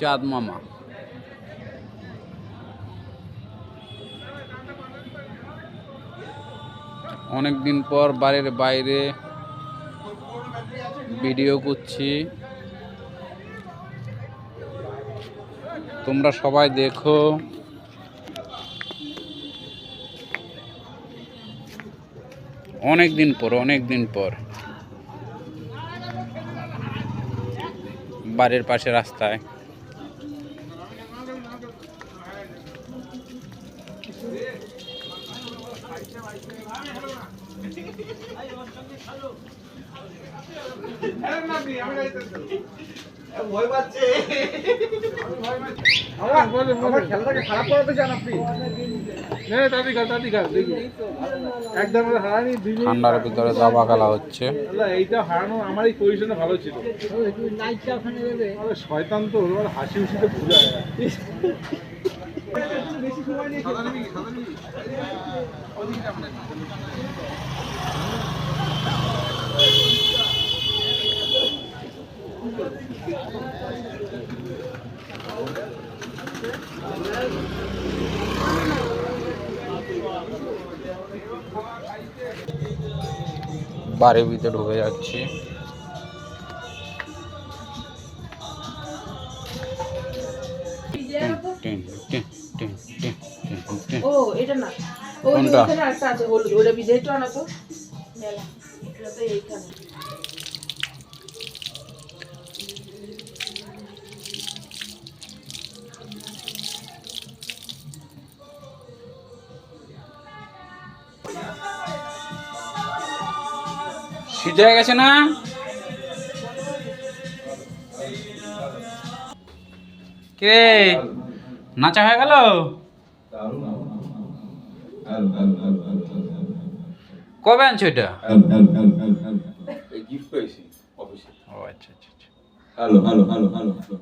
চাঁদ মামা। অনেক দিন পর বাড়ির বাইরে ভিডিও করছি। তোমরা সবাই দেখো। অনেক দিন পর অনেক দিন পর। বাড়ির পাশে রাস্তায়। ঠান্ডার ভিতরে দাবা খেলা হচ্ছে। এইটা হারানো আমারই পজিশনে ভালো ছিল শয়তান তো হাসি হুসিতে ভুলে বাড়ির ভিতরে ঢুকে যাচ্ছি। টিন, টিন, কোনটা? একটা আছে হলুদ ওটা বিজয়টা আনা তো এটা তো এইখানে। সিদ্ধ হয়ে গেছে না? কে? নাচা হয়ে গেল? কবে আনছো এটা? গিফট পেয়েছি অফিসে ও আচ্ছা আচ্ছা আচ্ছা। Hello hello hello hello hello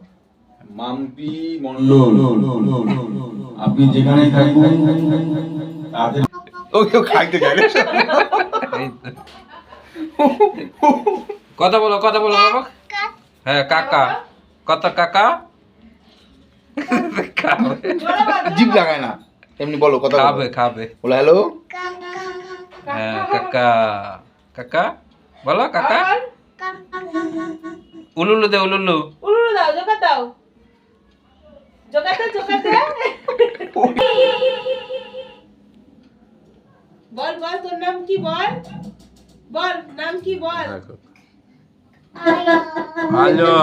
Mampi Mondal আপনি যেখানেই থাকুন তাদের ও খাইতে গেলে কথা বলো কথা বলো বাবা। হ্যাঁ কাকা। কত কাকা? জিভ লাগায় না। এমনি বলো কথা খাবে খাবে। বলো হ্যালো হ্যাঁ কাকা কাকা বলো কাকা। উলুলু দে উলুলু। উলুলু দাও জোকা দাও। জোকাতে জোকাতে বল বল তোর নাম কি বল? বল নাম কি বল? আলো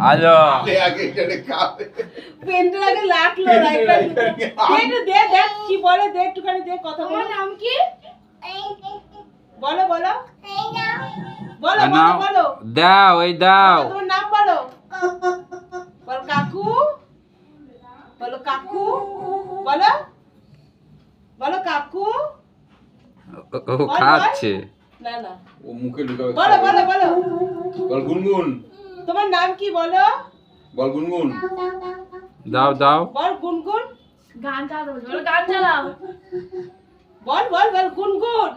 আলো আগে এখানে খাবে পেনটা আগে লাগল রাইটটা দে দে দেখ কি বলে দে একটুখানি দে কথা বলো। নাম কি? বলো বলো। বলো বলো বলো। দাও এই দাও। তোমার নাম বলো। বল কাকু। বলো কাকু। বলো। বলো কাকু। ও- ও খাচ্ছে না না। ও মুখে ঢুকাবে বলো বলো বলো। বল গুনগুন। তোমার নাম কি বলো? বল গুনগুন। দাও দাও। বল গুনগুন। গান চালাও বলো গান চালাও। বল বল বল গুনগুন।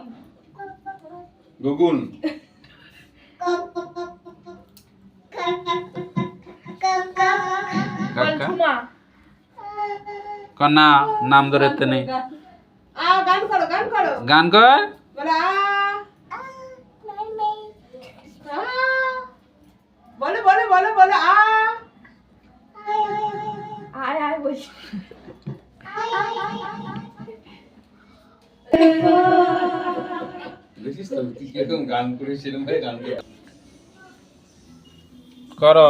গুগুন। বল কাকা। ঝুমা। কনা নাম ধরে তো নেই। আ গান করো গান করো। গান কর। বলো আ। করো।